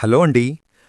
Hello అండి.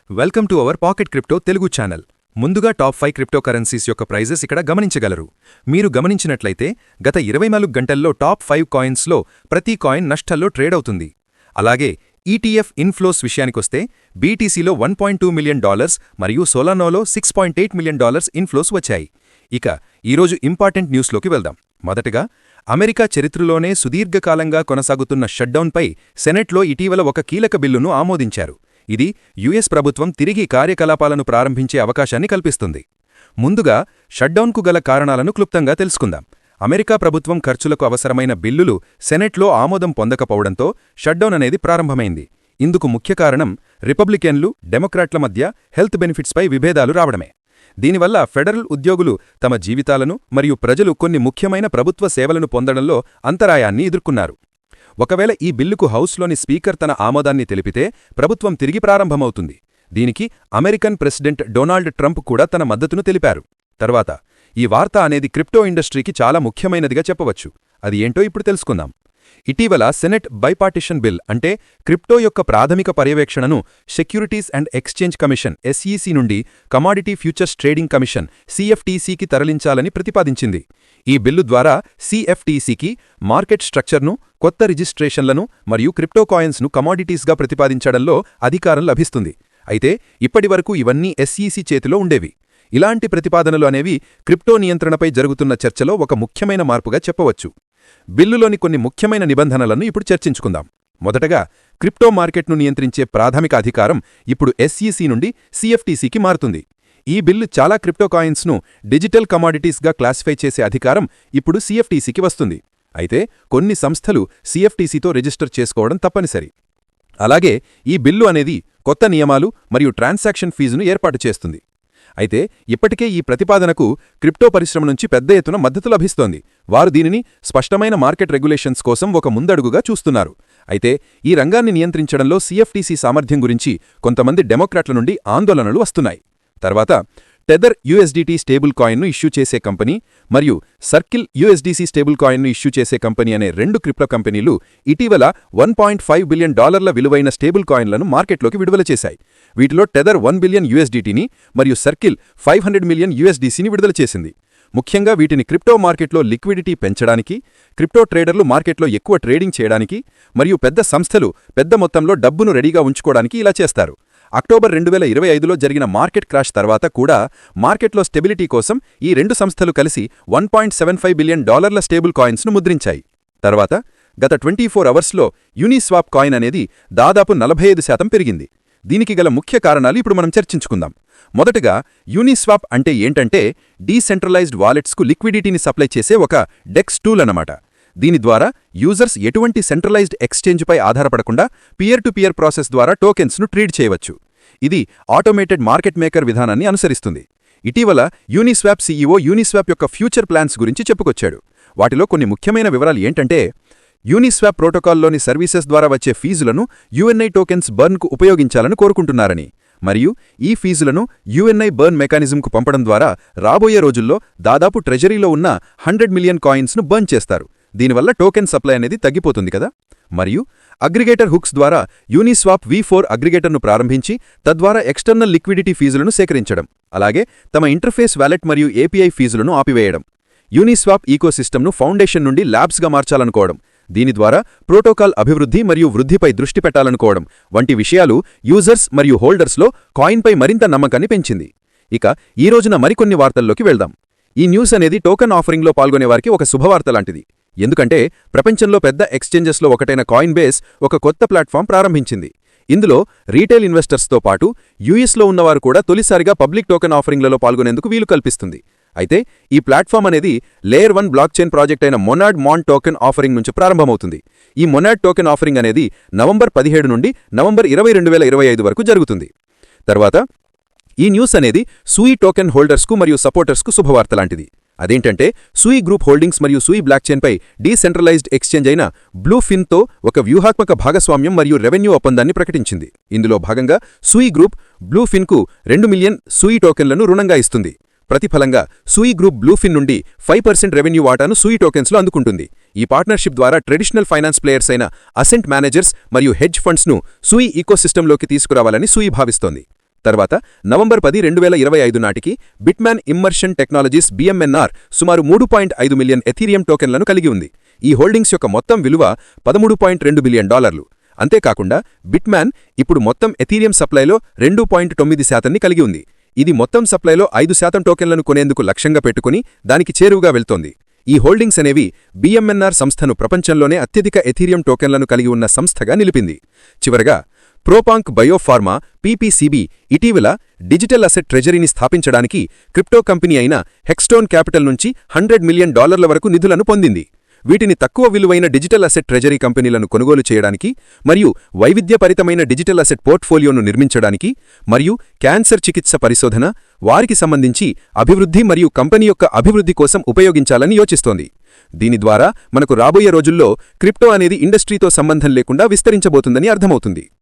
Welcome to our pocket crypto Telugu channel. ముందుగా top five crypto currencies యొక్క prices ఇక్కడ గమనించగలరు. మీరు గమనించినట్లయితే గత ఇరవై నాలుగు గంటల్లో టాప్ ఫైవ్ కాయిన్స్లో ప్రతి కాయిన్ నష్టాల్లో ట్రేడ్ అవుతుంది. అలాగే ఈటీఎఫ్ ఇన్ఫ్లోస్ విషయానికొస్తే బీటీసీలో one point two million dollars మరియు సోలానోలో six point eight million dollars inflows వచ్చాయి. ఇక ఈరోజు ఇంపార్టెంట్ న్యూస్లోకి వెళ్దాం. మొదటగా అమెరికా చరిత్రలోనే సుదీర్ఘకాలంగా కొనసాగుతున్న షట్డౌన్పై సెనెట్లో ఇటీవల ఒక కీలక బిల్లును ఆమోదించారు. ఇది యుఎస్ ప్రభుత్వం తిరిగి కార్యకలాపాలను ప్రారంభించే అవకాశాన్ని కల్పిస్తుంది. ముందుగా షట్డౌన్కు గల కారణాలను క్లుప్తంగా తెలుసుకుందాం. అమెరికా ప్రభుత్వం ఖర్చులకు అవసరమైన బిల్లులు సెనెట్లో ఆమోదం పొందకపోవడంతో షట్డౌన్ అనేది ప్రారంభమైంది. ఇందుకు ముఖ్య కారణం రిపబ్లికన్లు డెమోక్రాట్ల మధ్య హెల్త్ బెనిఫిట్స్పై విభేదాలు రావడమే. దీనివల్ల ఫెడరల్ ఉద్యోగులు తమ జీవితాలను మరియు ప్రజలు కొన్ని ముఖ్యమైన ప్రభుత్వ సేవలను పొందడంలో అంతరాయాన్ని ఎదుర్కొన్నారు. ఒకవేళ ఈ బిల్లుకు హౌస్లోని స్పీకర్ తన ఆమోదాన్ని తెలిపితే ప్రభుత్వం తిరిగి ప్రారంభమవుతుంది. దీనికి అమెరికన్ ప్రెసిడెంట్ డొనాల్డ్ ట్రంప్ కూడా తన మద్దతును తెలిపారు. తర్వాత ఈ వార్త అనేది క్రిప్టో ఇండస్ట్రీకి చాలా ముఖ్యమైనదిగా చెప్పవచ్చు. అది ఏంటో ఇప్పుడు తెలుసుకుందాం. ఇటీవల సెనెట్ బైపార్టిషన్ బిల్ అంటే క్రిప్టో యొక్క ప్రాథమిక పర్యవేక్షణను securities and exchange commission SEC నుండి కమాడిటీ ఫ్యూచర్స్ ట్రేడింగ్ కమిషన్ సిఎఫ్టీసీకి తరలించాలని ప్రతిపాదించింది. ఈ బిల్లు ద్వారా సిఎఫ్టీసీకి మార్కెట్ స్ట్రక్చర్ను కొత్త రిజిస్ట్రేషన్లను మరియు క్రిప్టో కాయిన్స్ను కమాడిటీస్గా ప్రతిపాదించడంలో అధికారం లభిస్తుంది. అయితే ఇప్పటివరకు ఇవన్నీ ఎస్ఈసి చేతిలో ఉండేవి. ఇలాంటి ప్రతిపాదనలు అనేవి క్రిప్టో నియంత్రణపై జరుగుతున్న చర్చలో ఒక ముఖ్యమైన మార్పుగా చెప్పవచ్చు. బిల్లులోని కొన్ని ముఖ్యమైన నిబంధనలను ఇప్పుడు చర్చించుకుందాం. మొదటగా క్రిప్టో మార్కెట్ను నియంత్రించే ప్రాథమిక అధికారం ఇప్పుడు ఎస్ఈసి నుండి సిఎఫ్టీసీకి మారుతుంది. ఈ బిల్లు చాలా క్రిప్టో కాయిన్స్ను డిజిటల్ కమాడిటీస్గా క్లాసిఫై చేసే అధికారం ఇప్పుడు సిఎఫ్టీసీకి వస్తుంది. అయితే కొన్ని సంస్థలు సిఎఫ్టీసీతో రిజిస్టర్ చేసుకోవడం తప్పనిసరి. అలాగే ఈ బిల్లు అనేది కొత్త నియమాలు మరియు ట్రాన్సాక్షన్ ఫీజును ఏర్పాటు చేస్తుంది. అయితే ఇప్పటికే ఈ ప్రతిపాదనకు క్రిప్టో పరిశ్రమ నుంచి పెద్ద ఎత్తున మద్దతు లభిస్తోంది. వారు దీనిని స్పష్టమైన మార్కెట్ రెగ్యులేషన్స్ కోసం ఒక ముందడుగుగా చూస్తున్నారు. అయితే ఈ రంగాన్ని నియంత్రించడంలో సిఎఫ్టీసీ సామర్థ్యం గురించి కొంతమంది డెమోక్రాట్ల నుండి ఆందోళనలు వస్తున్నాయి. తర్వాత టెదర్ యుఎస్డిటీ స్టేబుల్ కాయిన్ను ఇష్యూ చేసే కంపెనీ మరియు సర్కిల్ యుఎస్డిసి స్టేబుల్ కాయిన్ను ఇష్యూ చేసే కంపెనీ అనే రెండు క్రిప్టో కంపెనీలు ఇటీవల వన్ పాయింట్ ఫైవ్ బిలియన్ డాలర్ల విలువైన స్టేబుల్ కాయిన్లను మార్కెట్లోకి విడుదల చేశాయి. వీటిలో టెదర్ వన్ బిలియన్ యుఎస్డిటీని మరియు సర్కిల్ ఫైవ్ హండ్రెడ్ మిలియన్ యుఎస్డిసిని విడుదల చేసింది. ముఖ్యంగా వీటిని క్రిప్టో మార్కెట్లో లిక్విడిటీ పెంచడానికి క్రిప్టో ట్రేడర్లు మార్కెట్లో ఎక్కువ ట్రేడింగ్ చేయడానికి మరియు పెద్ద సంస్థలు పెద్ద మొత్తంలో డబ్బును రెడీగా ఉంచుకోవడానికి ఇలా చేస్తారు. అక్టోబర్ రెండు వేల ఇరవై ఐదులో జరిగిన మార్కెట్ క్రాష్ తర్వాత కూడా మార్కెట్లో స్టెబిలిటీ కోసం ఈ రెండు సంస్థలు కలిసి one point seven five billion డాలర్ల స్టేబుల్ కాయిన్స్ను ముద్రించాయి. తర్వాత గత ట్వంటీ ఫోర్ అవర్స్లో యూనిస్వాప్ కాయిన్ అనేది దాదాపు నలభై ఐదు శాతం పెరిగింది. దీనికి గల ముఖ్య కారణాలు ఇప్పుడు మనం చర్చించుకుందాం. మొదటగా యూనిస్వాప్ అంటే ఏంటంటే డీసెంట్రలైజ్డ్ వాలెట్స్కు లిక్విడిటీని సప్లై చేసే ఒక డెక్స్ టూల్ అన్నమాట. దీని ద్వారా యూజర్స్ ఎటువంటి సెంట్రలైజ్డ్ ఎక్స్చేంజ్పై ఆధారపడకుండా పియర్ టు పియర్ ప్రాసెస్ ద్వారా టోకెన్స్ను ట్రీడ్ చేయవచ్చు. ఇది ఆటోమేటెడ్ మార్కెట్ మేకర్ విధానాన్ని అనుసరిస్తుంది. ఇటీవల యూనిస్వాప్ సీఈఓ యూనిస్వాప్ యొక్క ఫ్యూచర్ ప్లాన్స్ గురించి చెప్పుకొచ్చాడు. వాటిలో కొన్ని ముఖ్యమైన వివరాలు ఏంటంటే యూనిస్వాప్ ప్రోటోకాల్లోని సర్వీసెస్ ద్వారా వచ్చే ఫీజులను యుఎన్ఐ టోకెన్స్ బర్న్కు ఉపయోగించాలని కోరుకుంటున్నారని మరియు ఈ ఫీజులను యుఎన్ఐ బర్న్ మెకానిజంకు పంపడం ద్వారా రాబోయే రోజుల్లో దాదాపు ట్రెజరీలో ఉన్న హండ్రెడ్ మిలియన్ కాయిన్స్ను బర్న్ చేస్తారు. దీనివల్ల టోకెన్ సప్లై అనేది తగ్గిపోతుంది కదా? మరియు అగ్రిగేటర్ హుక్స్ ద్వారా యూనిస్వాప్ వి ఫోర్ అగ్రిగేటర్ను ప్రారంభించి తద్వారా ఎక్స్టర్నల్ లిక్విడిటీ ఫీజులను సేకరించడం అలాగే తమ ఇంటర్ఫేస్ వ్యాలెట్ మరియు ఏపీఐ ఫీజులను ఆపివేయడం యూనిస్వాప్ ఈకోసిస్టమ్ను ఫౌండేషన్ నుండి ల్యాబ్స్గా మార్చాలనుకోవడం దీని ద్వారా ప్రోటోకాల్ అభివృద్ధి మరియు వృద్ధిపై దృష్టి పెట్టాలనుకోవడం వంటి విషయాలు యూజర్స్ మరియు హోల్డర్స్లో కాయిన్పై మరింత నమ్మకాన్ని పెంచింది. ఇక ఈ రోజున మరికొన్ని వార్తల్లోకి వెళ్దాం. ఈ న్యూస్ అనేది టోకన్ ఆఫరింగ్లో పాల్గొనేవారికి ఒక శుభవార్త లాంటిది. ఎందుకంటే ప్రపంచంలో పెద్ద ఎక్స్చేంజెస్లో ఒకటైన కాయిన్ బేస్ ఒక కొత్త ప్లాట్ఫామ్ ప్రారంభించింది. ఇందులో రీటైల్ ఇన్వెస్టర్స్తో పాటు యూఎస్లో ఉన్నవారు కూడా తొలిసారిగా పబ్లిక్ టోకెన్ ఆఫరింగ్లలో పాల్గొనేందుకు వీలు కల్పిస్తుంది. అయితే ఈ ప్లాట్ఫామ్ అనేది layer one blockchain project అయిన మొనాడ్ మాన్ టోకెన్ ఆఫరింగ్ నుంచి ప్రారంభమవుతుంది. ఈ మొనాడ్ టోకెన్ ఆఫరింగ్ అనేది నవంబర్ పదిహేడు నుండి నవంబర్ ఇరవై రెండు ఇరవై ఐదు వరకు జరుగుతుంది. తర్వాత ఈ న్యూస్ అనేది సూయి టోకెన్ హోల్డర్స్కు మరియు సపోర్టర్స్కు శుభవార్త లాంటిది. అదేంటంటే సూయి గ్రూప్ హోల్డింగ్స్ మరియు సూయి బ్లాక్ చైన్పై డీసెంట్రలైజ్డ్ ఎక్స్చేంజ్ అయిన బ్లూఫిన్తో ఒక వ్యూహాత్మక భాగస్వామ్యం మరియు రెవెన్యూ ఒప్పందాన్ని ప్రకటించింది. ఇందులో భాగంగా సూయి గ్రూప్ బ్లూఫిన్కు రెండు మిలియన్ సూయి టోకెన్లను రుణంగా ఇస్తుంది. ప్రతిఫలంగా సూయి గ్రూప్ బ్లూఫిన్ నుండి ఫైవ్ పర్సెంట్ రెవెన్యూ వాటాను సూయి టోకెన్స్లో అందుకుంటుంది. ఈ పార్ట్నర్షిప్ ద్వారా ట్రెడిషనల్ ఫైనాన్స్ ప్లేయర్స్ అయిన అసెంట్ మేనేజర్స్ మరియు హెడ్జ్ ఫండ్స్ను సూయి ఈకోసిస్టంలోకి తీసుకురావాలని సూయి భావిస్తోంది. తర్వాత నవంబర్ పది రెండు వేల ఇరవై ఐదు నాటికి బిట్మ్యాన్ ఇమ్మర్షన్ టెక్నాలజీస్ బిఎంఎన్ఆర్ సుమారు మూడు పాయింట్ ఐదు మిలియన్ ఎథీరియం టోకెన్లను కలిగి ఉంది. ఈ హోల్డింగ్స్ యొక్క మొత్తం విలువ పదమూడు పాయింట్ రెండు బిలియన్ డాలర్లు. అంతేకాకుండా బిట్మ్యాన్ ఇప్పుడు మొత్తం ఎథీరియం సప్లైలో రెండు పాయింట్ తొమ్మిది శాతాన్ని కలిగి ఉంది. ఇది మొత్తం సప్లైలో ఐదు శాతం టోకెన్లను కొనేందుకు లక్ష్యంగా పెట్టుకుని దానికి చేరువుగా వెళ్తోంది. ఈ హోల్డింగ్స్ అనేవి బిఎంఎన్ఆర్ సంస్థను ప్రపంచంలోనే అత్యధిక ఎథీరియం టోకెన్లను కలిగి ఉన్న సంస్థగా నిలిపింది. చివరగా ప్రోపాంక్ బయోఫార్మా పీపీసీబీ ఇటీవల డిజిటల్ అసెట్ ట్రెజరీని స్థాపించడానికి క్రిప్టో కంపెనీ అయిన హెక్స్టోన్ క్యాపిటల్ నుంచి హండ్రెడ్ మిలియన్ డాలర్ల వరకు నిధులను పొందింది. వీటిని తక్కువ విలువైన డిజిటల్ అసెట్ ట్రెజరీ కంపెనీలను కొనుగోలు చేయడానికి మరియు వైవిధ్యపరితమైన డిజిటల్ అసెట్ పోర్ట్ఫోలియోను నిర్మించడానికి మరియు క్యాన్సర్ చికిత్స పరిశోధన వారికి సంబంధించి అభివృద్ధి మరియు కంపెనీ యొక్క అభివృద్ధి కోసం ఉపయోగించాలని యోచిస్తోంది. దీని ద్వారా మనకు రాబోయే రోజుల్లో క్రిప్టో అనేది ఇండస్ట్రీతో సంబంధం లేకుండా విస్తరించబోతుందని అర్థమవుతుంది.